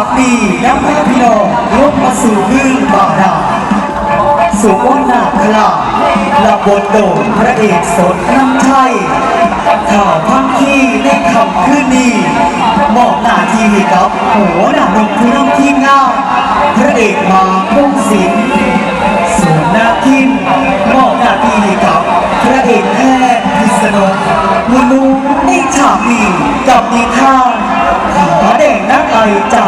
ากดีน้ำพระพี่น้องลงมาสู่ลื่นบาดาสู่อ้นนาคลาละบทโดดพระเอกสดน้ำชัยข่าวพังที่ในคำคืนนี้มอบหน้าที่ให้กับหัวหน้าหนุ่มผู้นำทีมงานพระเอกมาคงศิลป์ส่วนหน้าทีมมอบหน้าที่ให้กับพระเอกแพทย์พิษณุมุนูในฉากนี้กับนิทานขาแดงนักไอจาก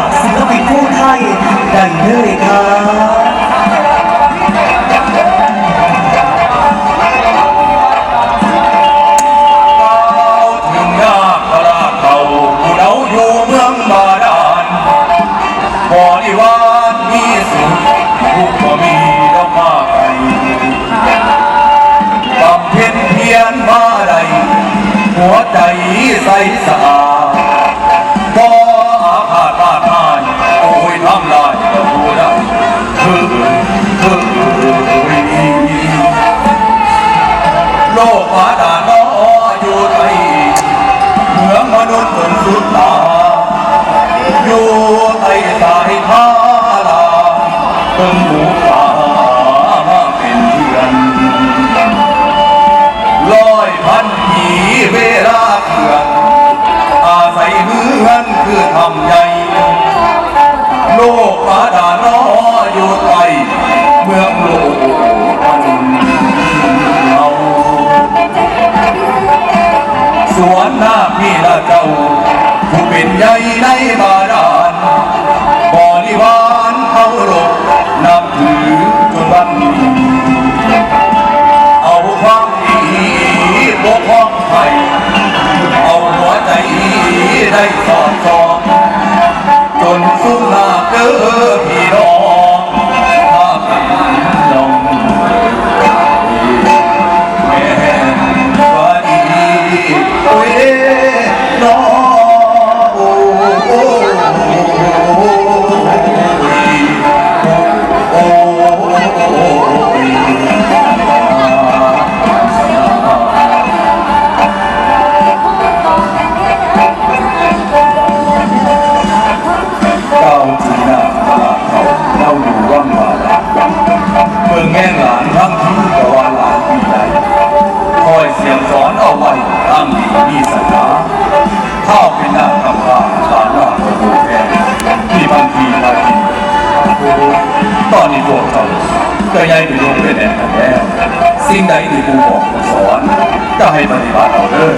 ใสสะอาดบ่อาฆาตมาทานโอ้ยทำลายก็ผู้ใดคือคือโลกมาดาน้ออยู่ไทยเมืองมนุษย์เหมือนสุดตาำใหญ่โลกบาดาลน้ออยู่ไปเมืองโลกมันเอาสวนหน้าพี่ละเจ้าผู้เป็นใหญ่นะ โตอนนี้พวกเขาก็ยังอยู่โรงเรียนแอนแท้สิ่งใดที่ครูบอกครูสอนก็ให้ปฏิบัติเอาเลย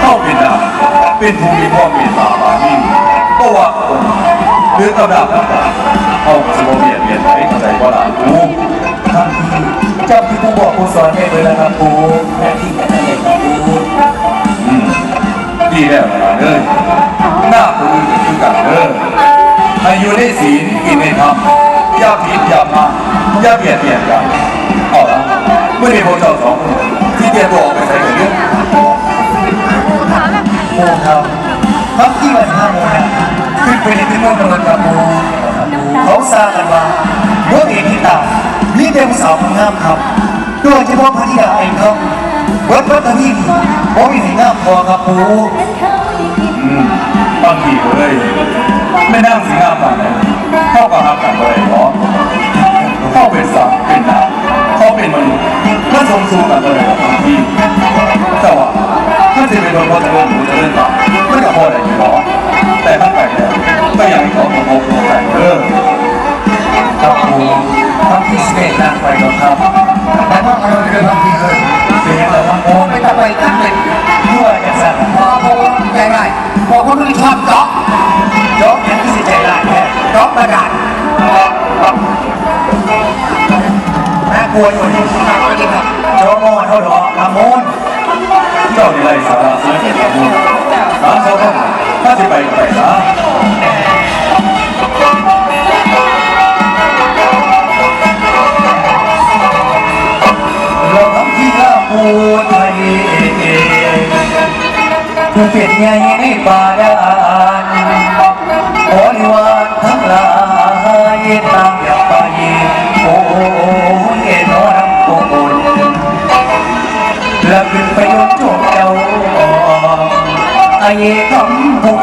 เข้าเป็นหน้าเป็นผู้มีพ่อมีตาบานีก็ว่าคนหรือตำราต่างๆเขาจะบ่เบียดเบียนให้เข้าใจว่าหลานรู้ท่านที่จำที่ผู้บอกผู้สอนให้เลยนะครับครูแม่ที่แม่นั่นเองครับครูอืมดีแล้วนะเด้อหน้าผู้อื่นคือกันเด้อให้อยู่ในศีลกินในธรรม อย่าผิดอย่าพลาดอย่าเบียดเบียนกันเอาละเมื่อมีพวกเจ้าสองคนที่เตรียมตัวออกไปใส่กันเยองโมครับครับที่วันห้าโมงนะขึ้นไปในที่เมืองนนท์ครับครูเขาทราบกันว่าเรื่องเอกที่ตามีแต่ผู้สาวคนงามครับโดยเฉพาะพระธิดาเองครับวัดพระตะวีบ่มีให้งามพอครับครูอืมบางทีเลยไม่นั่งสิงามมาเลยเไปตั้งเลยด้วยกันสักพอพอใจได้พอคนอื่นชอบจ๊อกจ๊อกยังที่สิใจได้แค่จ๊อกประดาษน่ากลัวอยู่นี่น่ากลัวจริงครับโจโม่เท่าดอกละมุนเจ้าในไรสาระสารเก็บข้อมูลร้านเขาต้องถ้าจะไปก็ไปนะ คำ